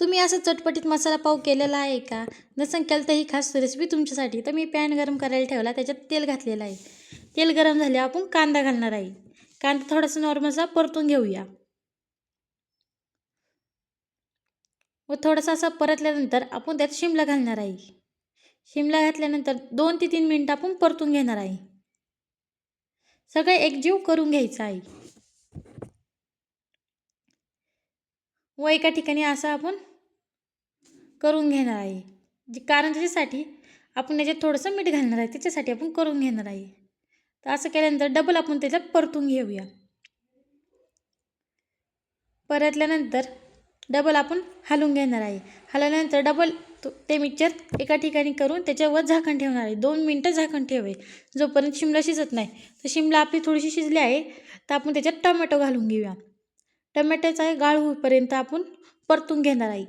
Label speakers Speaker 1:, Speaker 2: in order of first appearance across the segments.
Speaker 1: तुम्ही असं चटपटीत मसाला पाव केलेला आहे का? नसेल केलं तर ही खास रेसिपी तुमच्यासाठी. तर मी पॅन गरम करायला ठेवला त्याच्यात तेल घातलेलं आहे. तेल गरम झाले आपण कांदा घालणार आहे. कांदा थोडासा नॉर्मलचा परतून घेऊया. व थोडासा असा परतल्यानंतर आपण त्यात शिमला घालणार आहे. शिमला घातल्यानंतर दोन ते तीन मिनटं आपण परतून घेणार आहे. सगळं एकजीव करून घ्यायचं आहे. व एका ठिकाणी असं आपण करून घेणार आहे. जे कारण त्याच्यासाठी आपण त्याच्यात थोडंसं मीठ घालणार आहे त्याच्यासाठी आपण करून घेणार आहे. तर असं केल्यानंतर डबल आपण त्याच्यात परतून घेऊया. परतल्यानंतर डबल आपण हलवून घेणार आहे. हलवल्यानंतर डबल ते मिक्सर एका ठिकाणी करून त्याच्यावर झाकण ठेवणार आहे. दोन मिनटं झाकण ठेवे जोपर्यंत शिमला शिजत नाही. तर शिमला आपली थोडीशी शिजली आहे तर आपण त्याच्यात टोमॅटो घालून घेऊया. टमॅटोचा गाळ होईपर्यंत आपण परतून घेणार आहे.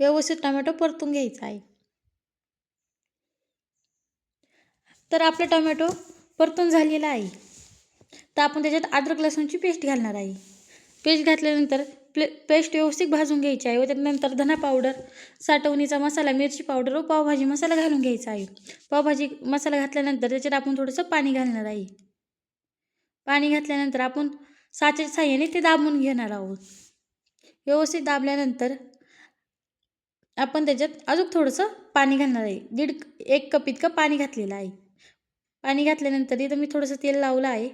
Speaker 1: व्यवस्थित टमॅटो परतून घ्यायचा आहे. तर आपला टोमॅटो परतून झालेला आहे. तर आपण त्याच्यात अद्रक लसूणची पेस्ट घालणार आहे. पेस्ट घातल्यानंतर प्ले पेस्ट व्यवस्थित भाजून घ्यायची आहे व त्यानंतर धना पावडर साठवणीचा मसाला मिरची पावडर व पावभाजी मसाला घालून घ्यायचा आहे. पावभाजी मसाला घातल्यानंतर त्याच्यात आपण थोडंसं पाणी घालणार आहे. पाणी घातल्यानंतर आपण साच्या साह्याने ते दाबून घेणार आहोत. व्यवस्थित दाबल्यानंतर आपण त्याच्यात अजून थोडंसं पाणी घालणार आहे. दीड एक कप इतकं पाणी घातलेलं आहे. पाणी घातल्यानंतर इथं मी थोडंसं तेल लावलं आहे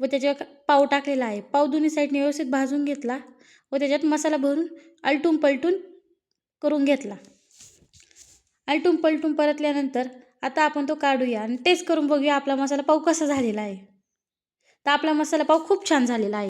Speaker 1: व त्याच्यावर पाव टाकलेला आहे. पाव दोन्ही साईडने व्यवस्थित भाजून घेतला व त्याच्यात मसाला भरून आलटून पलटून करून घेतला. आलटून पलटून परतल्यानंतर आता आपण तो काढूया आणि टेस्ट करून बघूया आपला मसाला पाव कसा झालेला आहे. तर आपला मसाला पाव खूप छान झालेला आहे.